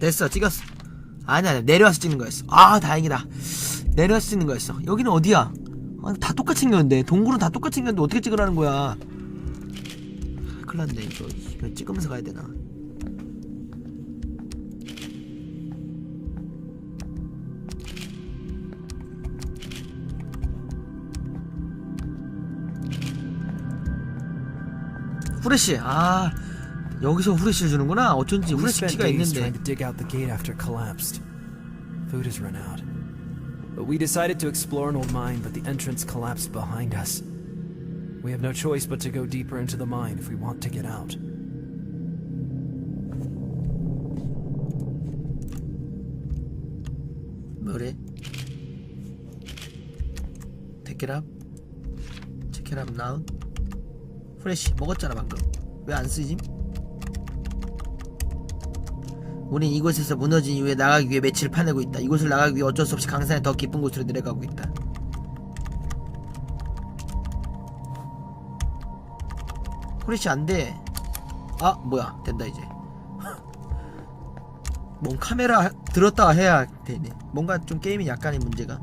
됐어 찍었어. 아니 아니 내려와서 찍는 거였어. 아 다행이다. 내려와서 찍는 거였어. 여기는 어디야? 아, 다 똑같이 생겼는데. 동굴은 다 똑같이 생겼는데 어떻게 찍으라는 거야? 큰일 났네 이거. 이거 찍으면서 가야 되나? 후레쉬 아 여기서 후레쉬를 주는구나 어쩐지 We 후레쉬 spent 키가 days 있는데 trying to dig out the gate after it collapsed. Food has run out. But we decided to explore an old mine, but the entrance collapsed behind us. We have no choice but to go deeper into the mine if we want to get out. 뭐래? 테케랍? 체케랍 나운? 프레쉬 먹었잖아 방금 왜 안 쓰지? 우린 이곳에서 무너진 이후에 나가기 위해 매치를 파내고 있다. 이곳을 나가기 위해 어쩔 수 없이 강산의 더 깊은 곳으로 내려가고 있다. 프레쉬 안 돼. 아 뭐야. 된다 이제. 뭔 카메라 들었다가 해야 되네. 뭔가 좀 게임이 약간의 문제가.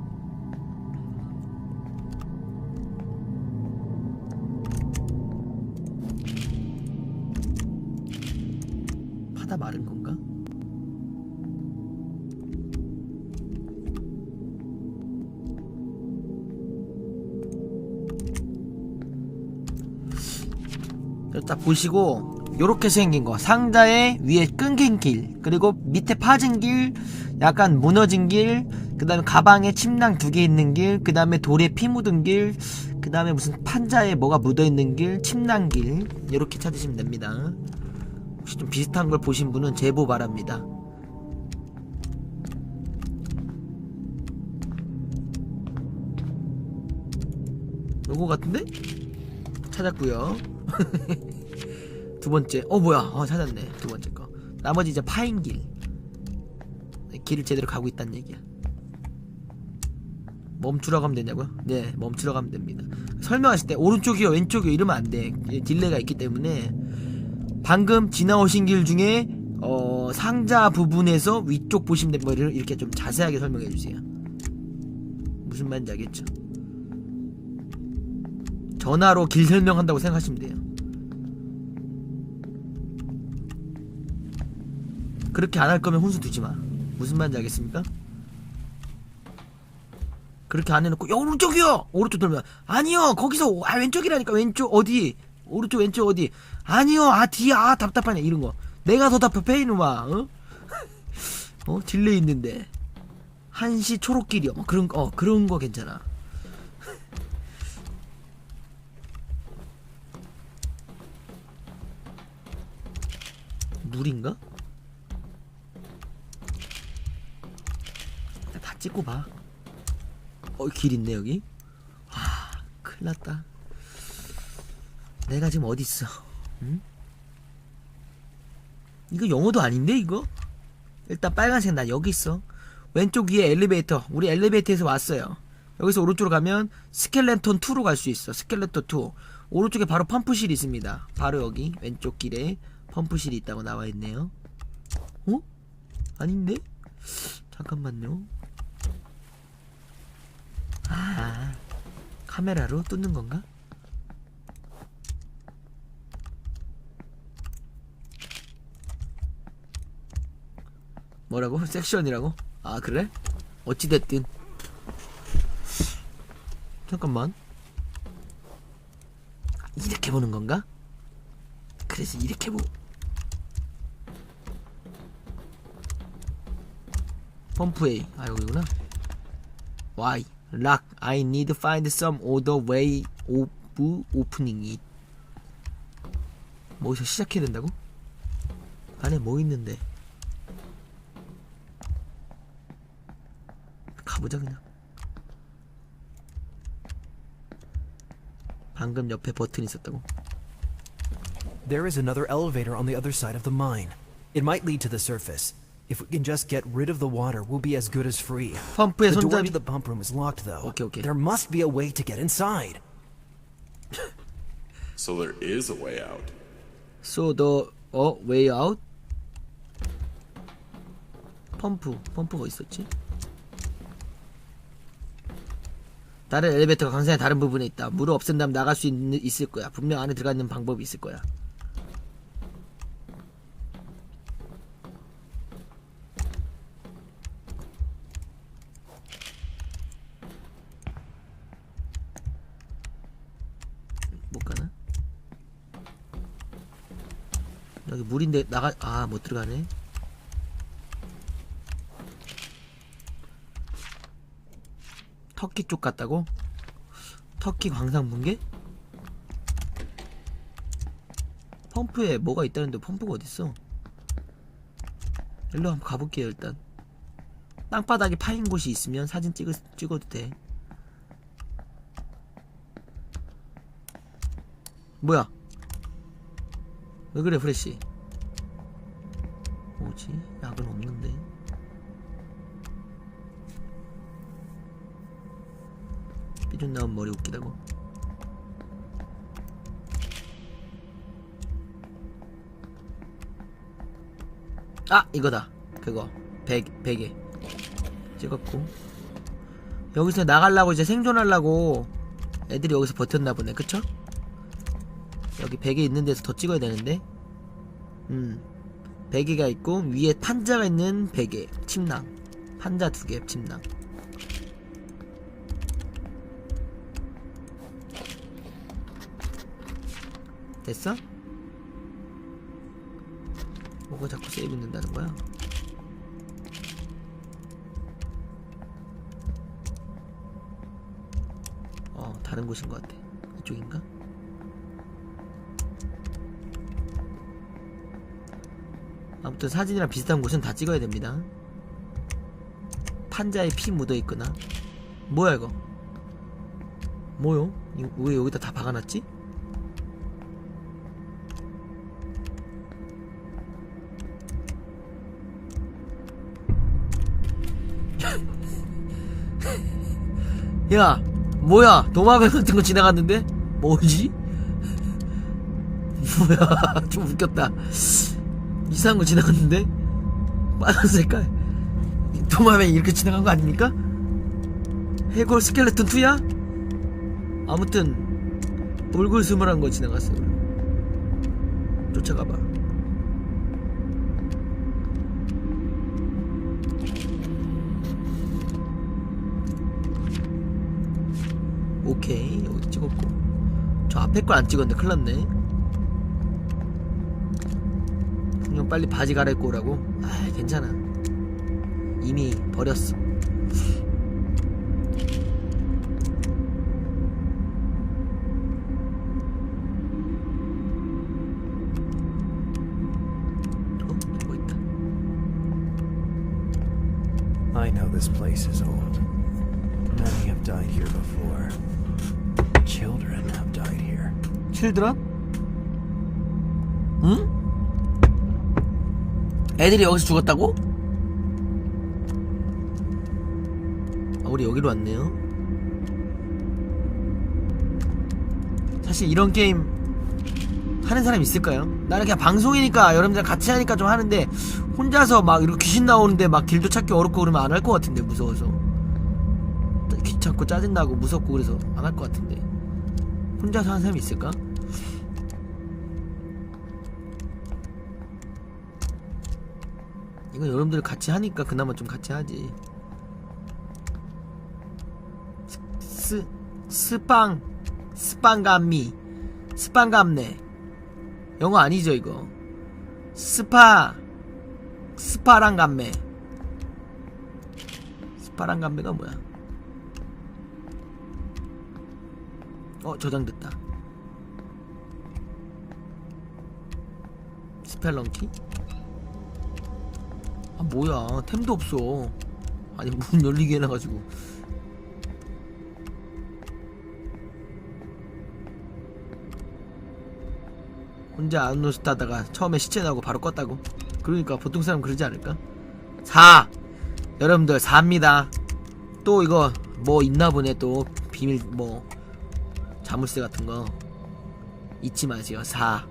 딱 보시고 요렇게 생긴 거. 상자에 위에 끊긴 길 그리고 밑에 파진 길 약간 무너진 길그 다음에 가방에 침낭 두 개 있는 길그 다음에 돌에 피 묻은 길그 다음에 무슨 판자에 뭐가 묻어있는 길 침낭 길. 요렇게 찾으시면 됩니다. 혹시 좀 비슷한 걸 보신 분은 제보 바랍니다. 요거 같은데? 찾았고요 두 번째. 어 뭐야. 어 찾았네. 두 번째 거. 나머지 이제 파인 길. 길을 제대로 가고 있다는 얘기야. 멈추라고 하면 되냐고요? 네 멈추라고 하면 됩니다. 설명하실 때 오른쪽이요 왼쪽이요 이러면 안돼. 딜레이가 있기 때문에 방금 지나오신 길 중에 어 상자 부분에서 위쪽 보시면 됩니다. 뭐 이렇게 좀 자세하게 설명해 주세요. 무슨 말인지 알겠죠? 전화로 길 설명한다고 생각하시면 돼요 그렇게 안 할 거면 혼수 두지 마. 무슨 말인지 알겠습니까? 그렇게 안 해놓고 야 오른쪽이요. 오른쪽 돌면 아니요 거기서 아 왼쪽이라니까 왼쪽 어디 오른쪽 왼쪽 어디 아니요 아 뒤에 아 답답하네 이런 거 내가 더 답답해 이놈아 어? 어 딜레이 있는데 한시 초록길이요 뭐 그런 거 어, 그런 거 괜찮아 물인가? 다 찍고 봐. 어, 길 있네, 여기. 아, 큰일 났다. 내가 지금 어디 있어? 응? 이거 영어도 아닌데, 이거? 일단 빨간색 나 여기 있어. 왼쪽 위에 엘리베이터. 우리 엘리베이터에서 왔어요. 여기서 오른쪽으로 가면 스켈레톤 2로 갈 수 있어. 스켈레톤 2. 오른쪽에 바로 펌프실이 있습니다. 바로 여기 왼쪽 길에 펌프실이 있다고 나와 있네요. 어? 아닌데? 잠깐만요. 아, 카메라로 뚫는 건가? 뭐라고? 섹션이라고? 아, 그래? 어찌됐든. 잠깐만. 이렇게 보는 건가? 그래서 이렇게 보. 펌프 A. 아, 여기구나. Why? Lock. I need find some other way of opening it. 뭐, 여기서 시작해야 된다고? 안에 뭐 있는데? 가보자, 그냥. 방금 옆에 버튼 있었다고? There is another elevator on the other side of the mine. It might lead to the surface. If we can just get rid of the water, we'll be as good as free. 펌프의 The door 손잡이. to the pump room is locked, though. Okay, okay. There must be a way to get inside. So there is a way out. So the, 어, way out? 펌프 펌프가 있었지? 다른 엘리베이터가 강산의 다른 부분에 있다. 물을 없앤 다음 나갈 수 있, 있을 거야. 분명 안에 들어가 있는 방법이 있을 거야. 못 가나? 여기 물인데 나가 아 못 들어가네. 터키 쪽 같다고? 터키 광산 붕괴? 펌프에 뭐가 있다는데 펌프가 어딨어? 일로 한번 가볼게요 일단 땅바닥에 파인 곳이 있으면 사진 찍을, 찍어도 돼 뭐야 왜 그래 프레쉬? 뭐지? 약은 없는데. 삐죽 나온 머리 웃기다고? 아 이거다. 그거. 베, 베개 찍었고. 여기서 나가려고 이제 생존하려고 애들이 여기서 버텼나 보네. 그쵸? 여기 베개 있는 데서 더 찍어야 되는데 음 베개가 있고 위에 판자가 있는 베개 침낭 판자 두 개 침낭 됐어? 뭐가 자꾸 세이브 된다는 거야? 어 다른 곳인 것 같아 이쪽인가? 아무튼 사진이랑 비슷한 곳은 다 찍어야 됩니다. 판자에 피 묻어있거나. 뭐야 이거? 뭐요? 왜 여기다 다 박아놨지? 야 뭐야? 도마뱀 같은 거 지나갔는데? 뭐지? 뭐야? 좀 웃겼다 이상한 거 지나갔는데? 빨간 색깔? 도마뱀 이렇게 지나간 거 아닙니까? 해골 스켈레톤 2야? 아무튼 울굴스물한 거 지나갔어 쫓아가봐. 오케이. 여기 찍었고. 저 앞에 걸 안 찍었는데 큰일 났네 그냥 빨리 바지 갈아입고 오라고? 아 괜찮아 이미 버렸어 어? 뭐 I know this place is old. Many have died here before. Children have died here. 칠 애들이 여기서 죽었다고? 아, 우리 여기로 왔네요. 사실 이런 게임 하는 사람 있을까요? 나는 그냥 방송이니까 여러분들 같이 하니까 좀 하는데 혼자서 막 이렇게 귀신 나오는데 막 길도 찾기 어렵고 그러면 안 할 것 같은데 무서워서 귀찮고 짜증나고 무섭고 그래서 안 할 것 같은데 혼자서 하는 사람이 있을까? 이건 여러분들 같이 하니까 그나마 좀 같이 하지. 스 스빵 스빵감미 스빵감네 영어 아니죠 이거 스파 스파랑 감매 스파랑 감매가 뭐야? 어 저장됐다. 스펠런키? 아 뭐야. 템도 없어. 아니 문 열리게 해놔가지고. 혼자 안노스트 하다가 처음에 시체 나오고 바로 껐다고? 그러니까 보통 사람 그러지 않을까? 4 여러분들 4입니다. 또 이거 뭐 있나 보네 또. 비밀 뭐. 자물쇠 같은 거. 잊지 마세요 4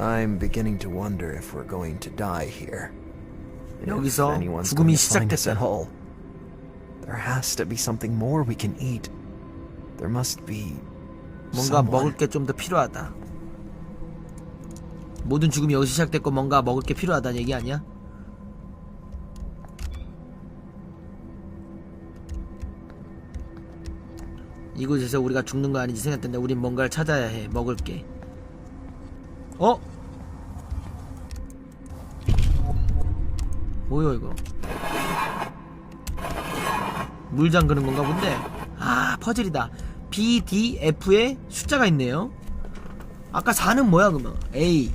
I'm beginning to wonder if we're going to die here. 여기서 죽음이 going to find us 시작됐다. at all. There has to be something more we can eat. There must be 뭔가. 먹을 게 좀 더 필요하다. 모든 죽음이 여기서 시작됐고 뭔가 먹을 게 필요하다는 얘기 아니야? 이곳에서 우리가 죽는 거 아닌지 생각했는데 우린 뭔가를 찾아야 해 먹을 게 어? 뭐야 이거? 물 잠그는 건가 본데? 아 퍼즐이다. B, D, F에 숫자가 있네요. 아까 4는 뭐야 그러면? A.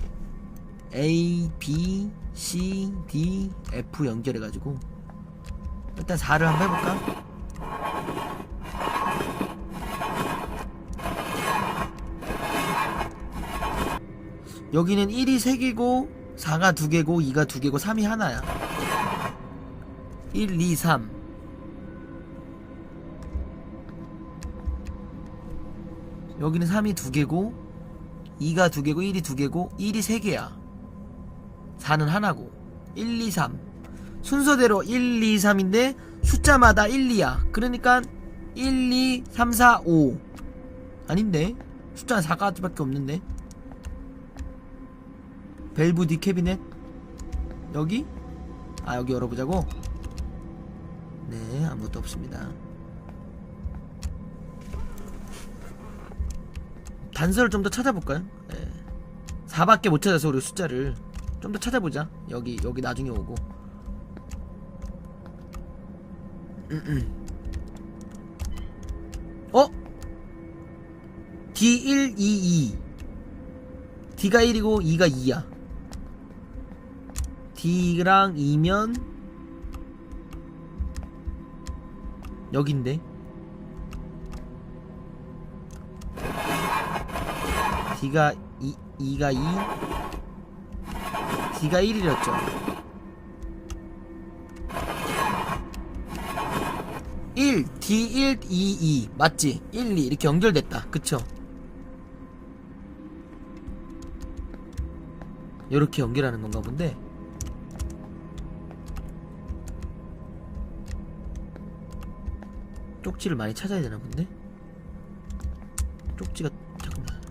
A, B, C, D, F 연결해가지고. 일단 4를 한번 해볼까? 여기는 1이 3개고 4가 2개고 2가 2개고 3이 하나야 1, 2, 3 여기는 3이 2개고 2가 2개고 1이 2개고 1이 3개야. 4는 하나고. 1, 2, 3 순서대로 1, 2, 3인데 숫자마다 1, 2야. 그러니까 1, 2, 3, 4, 5 아닌데? 숫자는 4가지밖에 없는데? 벨브디 캐비넷? 여기? 아 여기 열어보자고? 네 아무것도 없습니다 단서를 좀 더 찾아볼까요? 네. 4밖에 못 찾아서 우리 숫자를 좀 더 찾아보자 여기 여기 나중에 오고. 어? D1, 2, 2 D가 1이고 2가 2야 D랑 2면 여긴데? D가 2, 2가 2 D가 1이랬죠. 1 D1 2 2 맞지? 1 2 이렇게 연결됐다. 그쵸? 이렇게 연결하는 건가 본데 쪽지를 많이 찾아야 되나 본데? 쪽지가 잠깐만.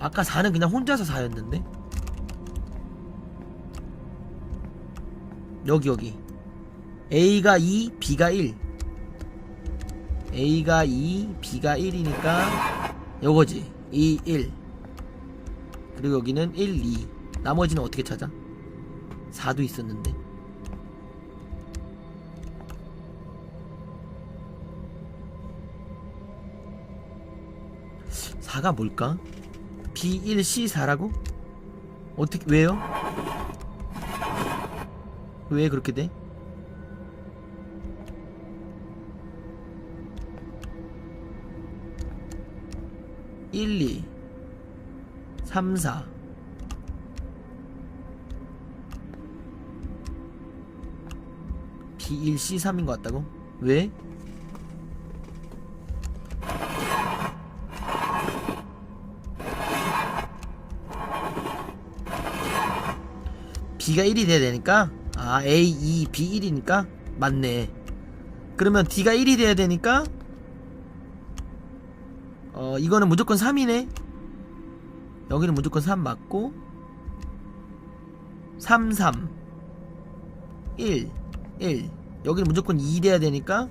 아까 4는 그냥 혼자서 4였는데? 여기 여기. A가 2 B가 1 A가 2 B가 1이니까 요거지. 2 1 그리고 여기는 1, 2 나머지는 어떻게 찾아? 4도 있었는데 사가 뭘까? B1, C4라고? 어떻게 왜요? 왜 그렇게 돼? 일, 이, 삼, 사. B1, C3인 것 같다고? 왜? B가 1이 돼야 되니까. 아 A, 2, B 1이니까. 맞네. 그러면 D가 1이 돼야 되니까. 어 이거는 무조건 3이네. 여기는 무조건 3 맞고. 3, 3 1, 1 여기는 무조건 2 돼야 되니까.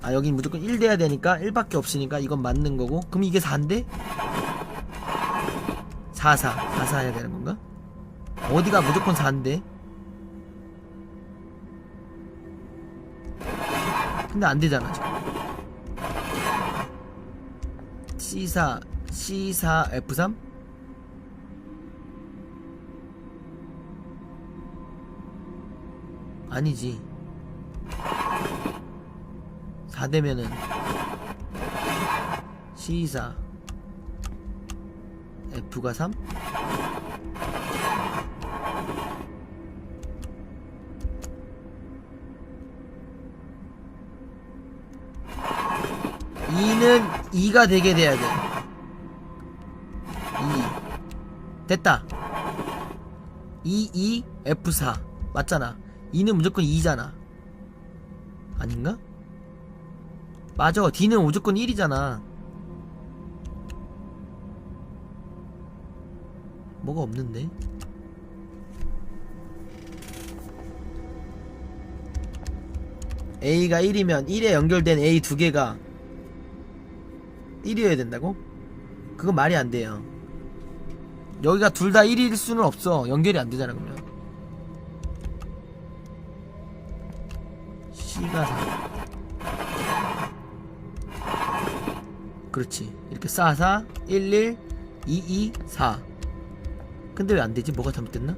아 여기는 무조건 1 돼야 되니까 1밖에 없으니까 이건 맞는 거고. 그럼 이게 4인데? 4, 4 4, 4 해야 되는 건가? 어디가 무조건 4인데? 근데 안 되잖아, 지금. C4, C4, F3? 아니지. 4되면은 C4 F가 3? 2가 되게 돼야 돼. 2. 됐다. 2 2 F4 맞잖아. 2는 무조건 2잖아. 아닌가? 맞아. D는 무조건 1이잖아. 뭐가 없는데? A가 1이면 1에 연결된 A 두 개가 1이어야 된다고? 그건 말이 안 돼요. 여기가 둘 다 1일 수는 없어. 연결이 안 되잖아, 그러면. C가 4. 그렇지. 이렇게 4, 4, 1, 1, 2, 2, 4. 근데 왜 안 되지? 뭐가 잘못됐나?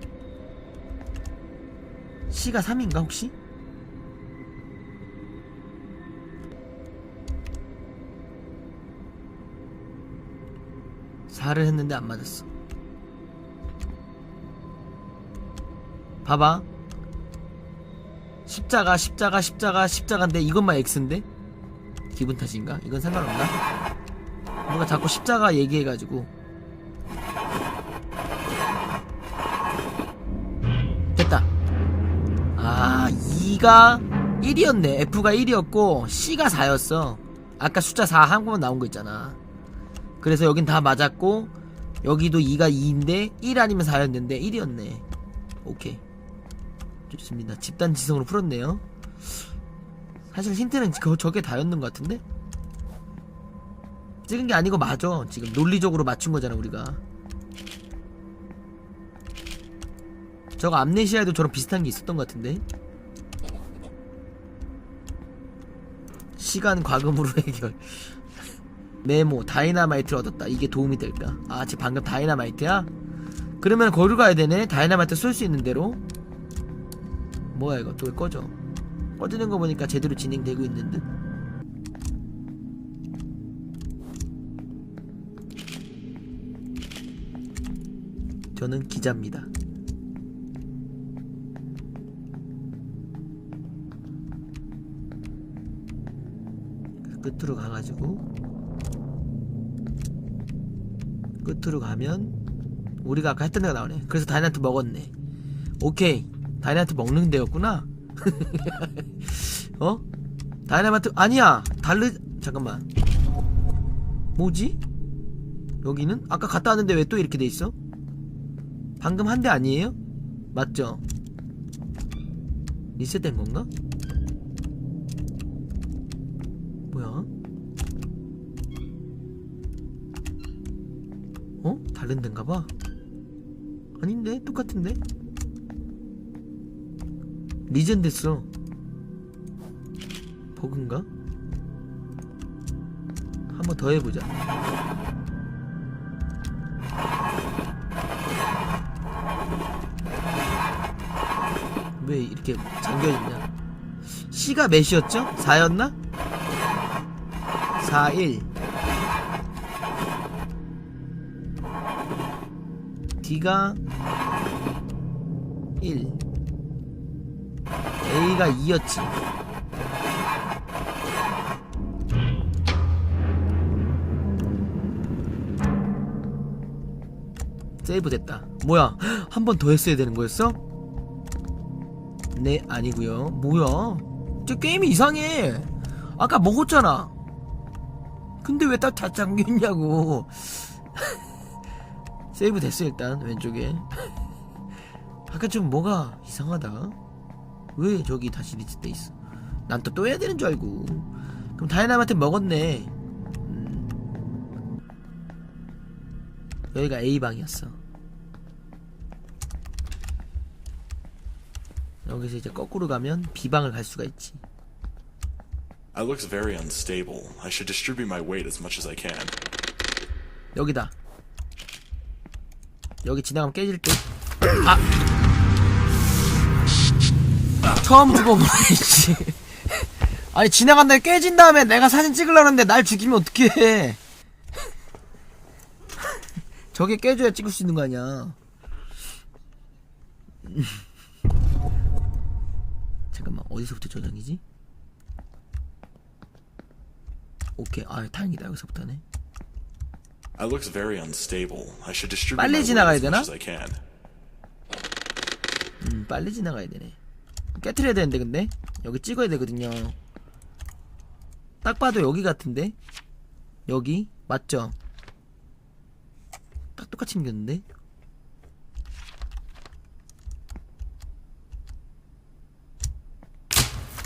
C가 3인가, 혹시? 4를 했는데 안 맞았어. 봐봐. 십자가, 십자가, 십자가, 십자가인데 이것만 X인데? 기분 탓인가? 이건 상관없나? 누가 자꾸 십자가 얘기해가지고. 됐다. 아, 2가 1이었네. F가 1이었고, C가 4였어. 아까 숫자 4 한국만 나온 거 있잖아. 그래서 여긴 다 맞았고 여기도 2가 2인데 1 아니면 4였는데 1이었네. 오케이. 좋습니다. 집단 지성으로 풀었네요. 사실 힌트는 저, 저게 다였는 것 같은데? 찍은 게 아니고 맞아 지금. 논리적으로 맞춘 거잖아 우리가. 저거 암네시아에도 저런 비슷한 게 있었던 것 같은데? 시간 과금으로 해결 메모 다이나마이트를 얻었다. 이게 도움이 될까? 아 지금 방금 다이나마이트야? 그러면 거기로 가야 되네. 다이나마이트 쏠 수 있는 대로. 뭐야 이거? 또 왜 꺼져. 꺼지는 거 보니까 제대로 진행되고 있는 듯? 저는 기자입니다. 끝으로 가가지고 끝으로 가면 우리가 아까 했던 데가 나오네 그래서 다이나트 먹었네 오케이 다이나트 먹는 데였구나 어? 다이나마트 아니야 달르 잠깐만 뭐지? 여기는? 아까 갔다 왔는데 왜 또 이렇게 돼 있어? 방금 한 대 아니에요? 맞죠? 리셋된 건가? 다른 데인가 봐. 아닌데? 똑같은데? 리젠 됐어. 버그인가? 한 번 더 해보자. 왜 이렇게 잠겨있냐? C가 몇이었죠? 4였나? 4, 1. D가 1 A가 2였지. 세이브 됐다. 뭐야? 한 번 더 했어야 되는 거였어? 네 아니구요. 뭐야? 저 게임이 이상해. 아까 먹었잖아. 근데 왜 딱 다 잠겨있냐고 세이브 됐어 일단 왼쪽에. 아까 좀 뭐가 이상하다. 왜 저기 다시 리셋돼 있어? 난 또 또 해야 되는 줄 알고. 그럼 다이나마트 먹었네. 음. 여기가 A방이었어. 여기서 이제 거꾸로 가면 B방을 갈 수가 있지. I looks very unstable. I should distribute my weight as much as I can. 여기다 여기 지나가면 깨질게. 아. 처음 죽어버리지? 아니 지나간 다음에 깨진 다음에 내가 사진 찍으려는데 날 죽이면 어떡해? 저게 깨줘야 찍을 수 있는 거 아니야? 잠깐만 어디서부터 저장이지? 오케이. 아 다행이다. 여기서부터네 I looks very unstable. I should distribute 빨리 weight 지나가야 as 되나? much as I can. 음, 빨리 지나가야 되네. 깨트려야 되는데 근데 여기 찍어야 되거든요. 딱 봐도 여기 같은데 여기 맞죠? 딱 똑같이 생겼는데.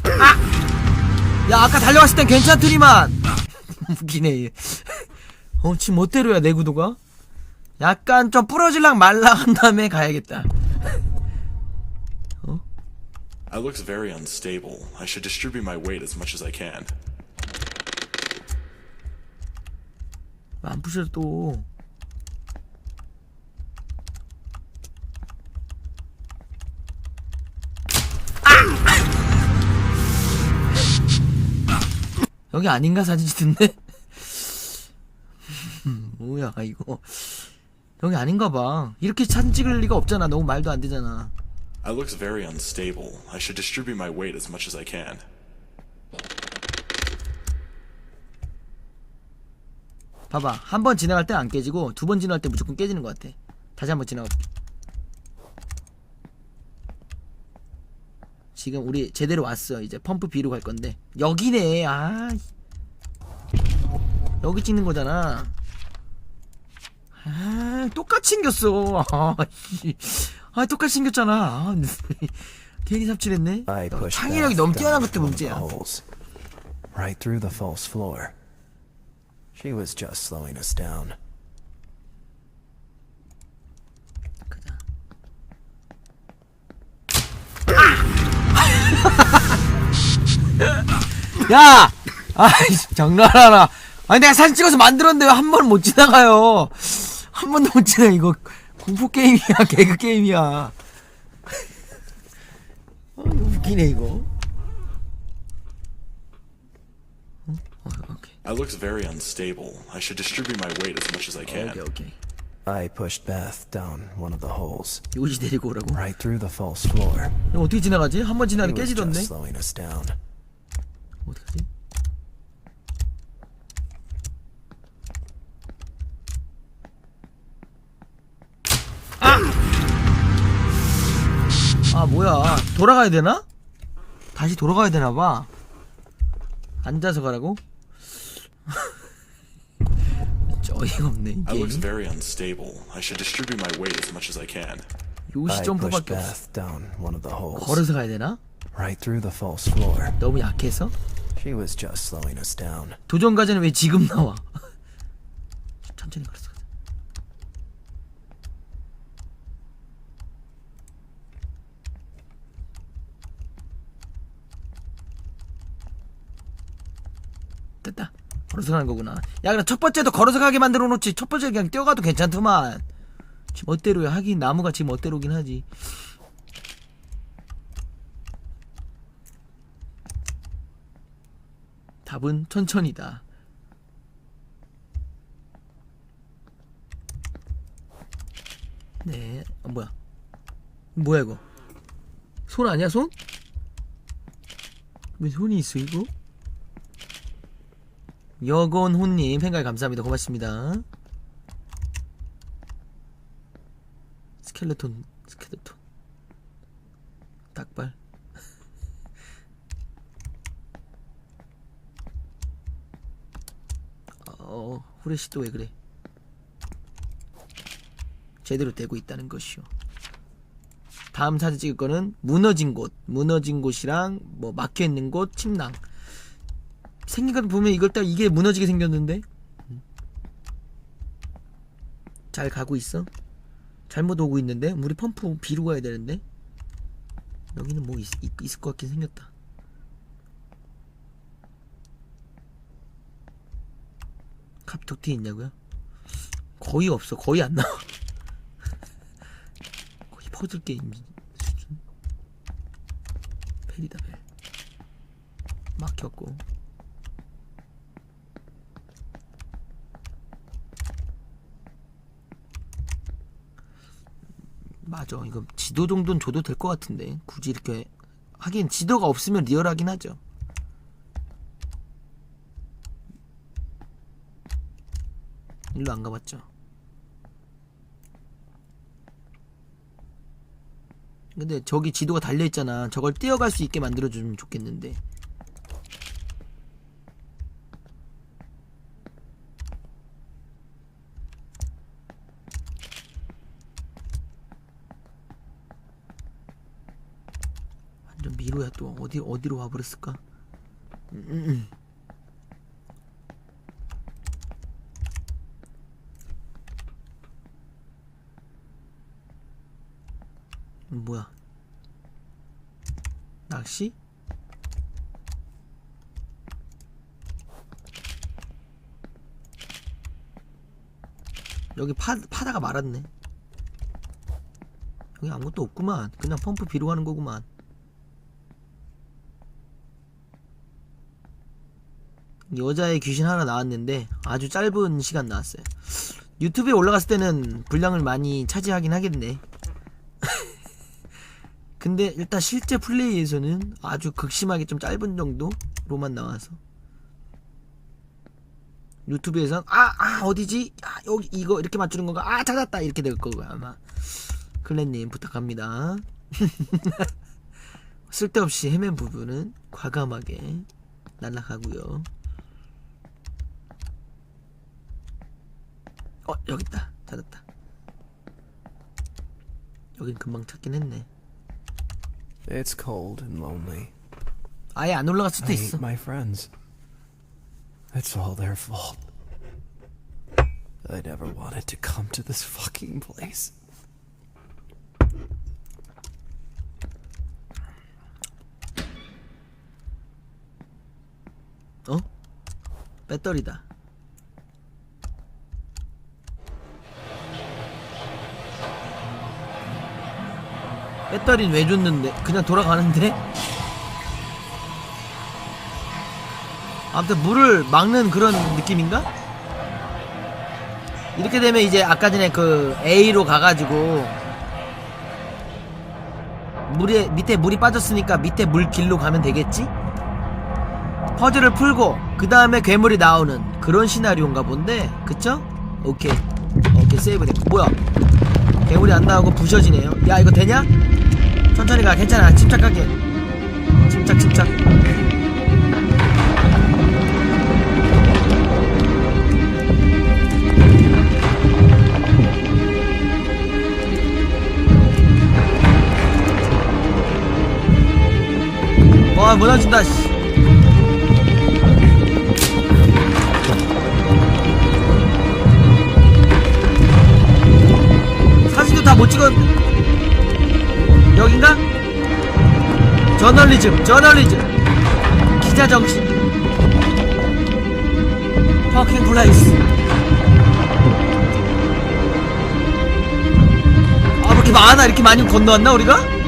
아! 야 아까 달려갔을 땐 괜찮더니만 웃기네. 얘. 어 지금 멋대로야 내 구도가. 약간 좀 부러질랑 말랑 한 다음에 가야겠다. I looks very unstable. I should distribute my weight as much as I can. 안 부셔 또. 아! 여기 아닌가 사진 찍던데? 뭐야 이거. 여기 아닌가 봐. 이렇게 사진 찍을 리가 없잖아. 너무 말도 안 되잖아. I looks very unstable. I should distribute my weight as much as I can. 봐봐. 한 번 지나갈 때 안 깨지고 두 번 지나갈 때 무조건 깨지는 것 같아. 다시 한 번 지나가 볼게. 지금 우리 제대로 왔어. 이제 펌프 B로 갈 건데. 여기네. 아 여기 찍는 거잖아 아 똑같이 생겼어 아, 씨. 아 똑같이 생겼잖아 아, 괜히 삽질했네 창의력이 너무 뛰어난 것도 문제야 right through the false floor. She was just slowing us down. 야! 아이, 장난하나. 아니, 내가 사진 찍어서 만들었는데 왜 한 번 못 지나가요? 한 번도 못 지나, 이거. 공포 게임이야, 개그 게임이야. 아, 이거 웃기네, 이거. 어? 어. I looks very unstable. I should distribute my weight as much as I can. 오케이, 오케이. I pushed Beth down one of the holes, 요시 데리고 오라고. right through the false floor. 이거 어떻게 지나가지? 한 번 지나면 was 깨지던데? just slowing us down. 어떡하지? 아! 아 뭐야 돌아가야 되나? 다시 돌아가야 되나봐 앉아서 가라고? 어이가 없네 이 I looks 게임 very unstable. I should distribute my weight as much as I can. 요시 I pushed 점프밖에 없어 Beth down one of the holes, 걸어서 가야 되나? right through the false floor. 너무 약해서? She was just slowing us down. 도전 과제는 왜 지금 나와? 천천히 걸어서 가자. 됐다. 걸어서 가는 거구나. 야, 그럼 첫 번째도 걸어서 가게 만들어 놓지. 첫 번째 그냥 뛰어가도 괜찮더만. 지 멋대로야. 하긴 나무가 지 멋대로긴 하지. 답은 천천히다. 네, 어, 뭐야? 뭐야 이거? 손 아니야 손? 왜 손이 있어 이거? 여건호님 팬가이 감사합니다 고맙습니다. 스켈레톤 스켈레톤 닭발 어 후레쉬 또왜 그래? 제대로 되고 있다는 것이요. 다음 사진 찍을 거는 무너진 곳, 무너진 곳이랑 뭐 막혀 있는 곳, 침낭. 생긴 것 보면 이걸 딱 이게 무너지게 생겼는데. 음. 잘 가고 있어? 잘못 오고 있는데 우리 펌프 B로 가야 되는데 여기는 뭐 있, 있, 있을 것 같긴 생겼다. 카피톡티 있냐고요? 거의 없어. 거의 안 나와. 거의 퍼즐 게임 수준. 벨이다 벨. 막혔고. 맞아. 이거 지도 정도는 줘도 될 것 같은데. 굳이 이렇게 하긴 지도가 없으면 리얼하긴 하죠. 일로 안 가봤죠. 근데 저기 지도가 달려있잖아. 저걸 뛰어갈 수 있게 만들어주면 좋겠는데. 완전 미로야 또 어디 어디로 와버렸을까? 음, 음, 음. 음, 뭐야? 낚시? 여기 파, 파다가 말았네. 여기 아무것도 없구만. 그냥 펌프 비로 가는 거구만. 여자의 귀신 하나 나왔는데 아주 짧은 시간 나왔어요. 유튜브에 올라갔을 때는 분량을 많이 차지하긴 하겠네. 근데 일단 실제 플레이에서는 아주 극심하게 좀 짧은 정도로만 나와서 유튜브에선 아, 아 어디지? 아, 여기 이거 이렇게 맞추는 건가? 아 찾았다 이렇게 될 거고요 아마 클랜님 부탁합니다. 쓸데없이 헤맨 부분은 과감하게 날라가고요. 어 여기 있다 찾았다. 여긴 금방 찾긴 했네. It's cold and lonely. 아예 안 올라갈 수도 I 있어. hate my friends. It's all their fault. I never wanted to come to this fucking place. 어? 배터리다. 배터리는 왜 줬는데? 그냥 돌아가는데? 아무튼 물을 막는 그런 느낌인가? 이렇게 되면 이제 아까 전에 그 A로 가가지고 물에 밑에 물이 빠졌으니까 밑에 물 길로 가면 되겠지? 퍼즐을 풀고 그 다음에 괴물이 나오는 그런 시나리오인가 본데 그쵸? 오케이 오케이 세이브 됐고 뭐야 괴물이 안 나오고 부셔지네요 야 이거 되냐? 천천히 가 괜찮아. 침착하게. 침착 침착. 와 무너진다 씨. 사진도 다 못 찍었 여긴가? 저널리즘 저널리즘 기자 정신 퍼킹 플레이스 아 이렇게 많아 이렇게 많이 건너왔나 우리가?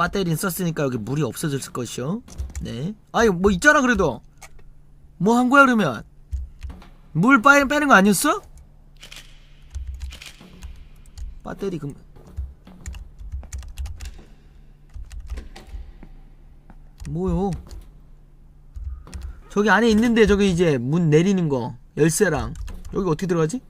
배터리는 썼으니까 여기 물이 없어졌을 것이요. 네. 아니 뭐 있잖아 그래도. 뭐 한 거야 그러면? 물 빠는 빼는 거 아니었어? 배터리 금. 뭐요? 저기 안에 있는데 저기 이제 문 내리는 거 열쇠랑 여기 어떻게 들어가지?